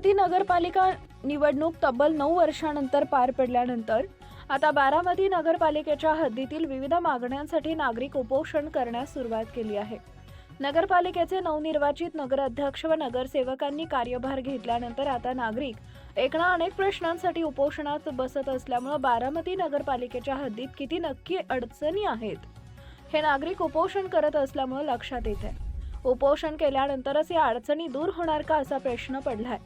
बारामती नगरपालिका निवडणूक तब्बल नऊ वर्षानंतर पार पडल्यानंतर आता बारामती नगरपालिकेच्या हद्दीतील विविध मागण्यांसाठी नागरिक उपोषण करण्यास सुरुवात केली आहे. नगरपालिकेचे नवनिर्वाचित नगराध्यक्ष व नगरसेवकांनी कार्यभार घेतल्यानंतर आता नागरिक एकना अनेक प्रश्नांसाठी उपोषणात बसत असल्यामुळे बारामती नगरपालिकेच्या हद्दीत किती नक्की अडचणी आहेत हे नागरिक उपोषण करत असल्यामुळे लक्षात येत आहे उपोषण केल्यानंतरच या अडचणी दूर होणार का असा प्रश्न पडलाय.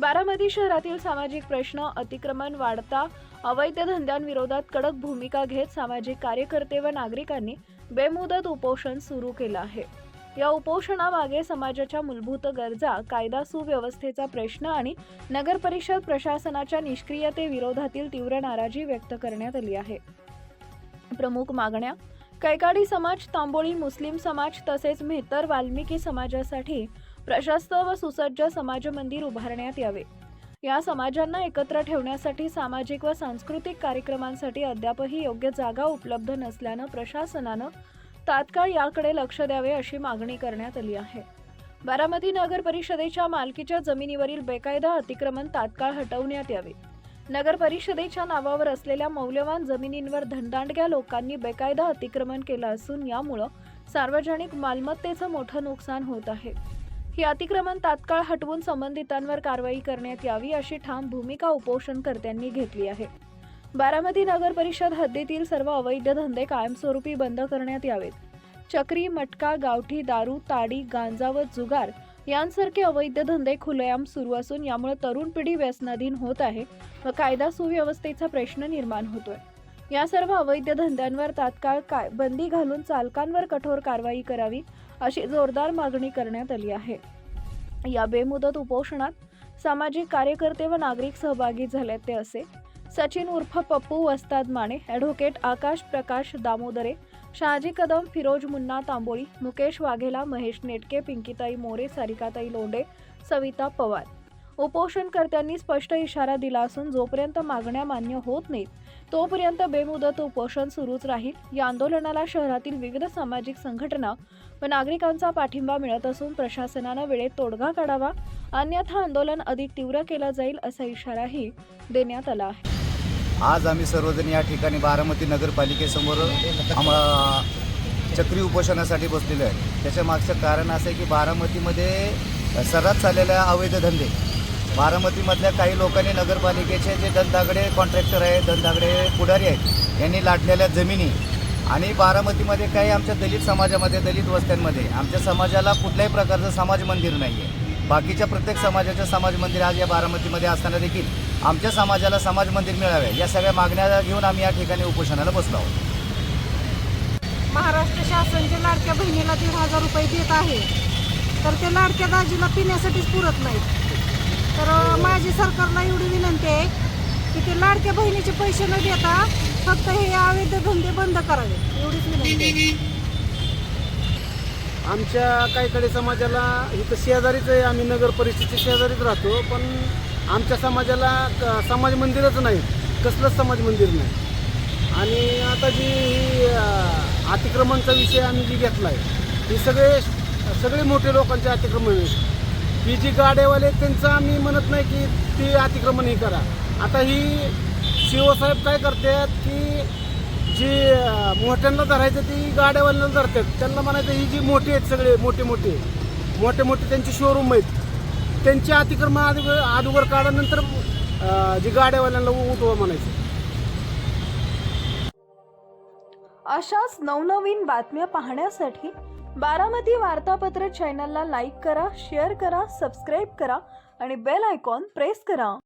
बारामती शहरातील सामाजिक प्रश्न अतिक्रमण वाढता अवैध धंद्यांविरोधात कडक भूमिका घेत सामाजिक कार्यकर्ते व नागरिकांनी बेमुदत उपोषण सुरू केलं आहे. या उपोषणामागे समाजाच्या मूलभूत गरजा कायदा सुव्यवस्थेचा प्रश्न आणि नगर परिषद प्रशासनाच्या निष्क्रियतेविरोधातील तीव्र नाराजी व्यक्त करण्यात आली आहे. प्रमुख मागण्या कैकाडी समाज तांबोळी मुस्लिम समाज तसेच मेहतर वाल्मिकी समाजासाठी प्रशस्त व सुसज्ज समाज मंदिर उभारण्यात यावे. या समाजांना एकत्र ठेवण्यासाठी सामाजिक व सांस्कृतिक कार्यक्रमांसाठी अद्यापही योग्य जागा उपलब्ध नसल्यानं प्रशासनानं तात्काळ याकडे लक्ष द्यावे अशी मागणी करण्यात आली आहे. बारामती नगर परिषदेच्या मालकीच्या जमिनीवरील बेकायदा अतिक्रमण तात्काळ हटवण्यात यावे. नगर परिषदेच्या नावावर असलेल्या मौल्यवान जमिनींवर धनदांडग्या लोकांनी बेकायदा अतिक्रमण केलं असून यामुळं सार्वजनिक मालमत्तेचं मोठं नुकसान होत आहे. ही अतिक्रमण तात्काळ हटवून संबंधितांवर कारवाई करण्यात यावी अशी ठाम भूमिका उपोषणकर्त्यांनी घेतली आहे. बारामती नगर परिषद हद्दीतील सर्व अवैध धंदे कायमस्वरूपी बंद करण्यात यावेत. चक्री मटका गावठी दारू ताडी गांजा व जुगार यांसारखे अवैध धंदे खुलेआम सुरू असून यामुळे तरुण पिढी व्यसनाधीन होत आहे व कायदा सुव्यवस्थेचा प्रश्न निर्माण होतोय. या सर्व अवैध धंद्यांवर तात्काळ काय बंदी घालून चालकांवर कठोर कारवाई करावी अशी जोरदार मागणी करण्यात आली आहे. या बेमुदत उपोषणात सामाजिक कार्यकर्ते व नागरिक सहभागी झाले ते असे. सचिन उर्फ पप्पू वस्ताद माने ॲडव्होकेट आकाश प्रकाश दामोदरे शहाजी कदम फिरोज मुन्ना तांबोळी मुकेश वाघेला महेश नेटके पिंकीताई मोरे सारिकाताई लोंडे सविता पवार. उपोषणकर्त्यांनी स्पष्ट इशारा दिला असून जोपर्यंत मागण्या मान्य होत नाहीत तोपर्यंत बेमुदत उपोषण सुरूच राहील. या आंदोलनाला शहरातील विविध सामाजिक संघटना व नागरिकांचा पाठिंबा मिळत असून प्रशासनानं वेळेत तोडगा काढावा अन्यथा आंदोलन अधिक तीव्र केलं जाईल असा इशाराही देण्यात आला आहे. आज आम्ही सर्वजण या ठिकाणी बारामती नगरपालिकेसमोर आम्हाला चक्री उपोषणासाठी बसलेलो आहे. त्याच्या मागचं कारण असं आहे की बारामतीमध्ये सर्रास चाललेल्या अवैध धंदे बारामतीमधल्या काही लोकांनी नगरपालिकेचे जे दंदागडे कॉन्ट्रॅक्टर आहेत दंदागडे पुढारी आहेत यांनी लाटलेल्या जमिनी. आणि बारामतीमध्ये काही आमच्या दलित समाजामध्ये दलित वस्त्यांमध्ये आमच्या समाजाला कुठल्याही प्रकारचं समाज मंदिर नाही आहे बाकीच्या प्रत्येक समाजाचं समाज मंदिर आज या बारामतीमध्ये असताना देखील आमच्या समाजाला समाज मंदिर मिळावे या सगळ्या मागण्या घेऊन आम्ही या ठिकाणी उपोषणाला बसलो आहोत. महाराष्ट्र शासन जे लाडक्या बहिणीला दीड हजार रुपये देत आहे. तर ते लाडक्या दाजीला पिण्यासाठीच पुरत नाहीत. तर माझी सरकारला एवढी विनंती आहे की ते लाडक्या बहिणीचे पैसे न देता फक्त हे अवैध धंदे बंद करावे. एवढीच विनंती आहे. आमच्या काहीकडे समाजाला इथं शेजारीच आहे आम्ही नगर परिषदेच्या शेजारीच राहतो पण आमच्या समाजाला क- समाज मंदिरच नाही कसलंच समाज मंदिर नाही. आणि आता जी ही अं, अतिक्रमणचा विषय आम्ही जी घेतला आहे ही सगळे सगळे मोठे लोकांचे अतिक्रमण आहे ही जी गाड्यावाले आहेत, त्यांचं आम्ही म्हणत नाही की ती अतिक्रमण ही करा. आता ही शिवसाहेब काय करतात की जी मोठ्यांना धरायचं ती गाड्यावाल्यांना धरतात. त्यांना म्हणायचं ही जी मोठी आहेत सगळे मोठे मोठे मोठे मोठे त्यांचे शोरूम आहेत. त्यांची अतिक्रमण अगोदर अगोदर काढल्यानंतर जी गाड्यावाल्यांना उठवा म्हणायचं. अशाच नवनवीन बातम्या पाहण्यासाठी बारामती वार्तापत्र चॅनलला लाईक करा शेअर करा सबस्क्राईब करा आणि बेल आयकॉन प्रेस करा.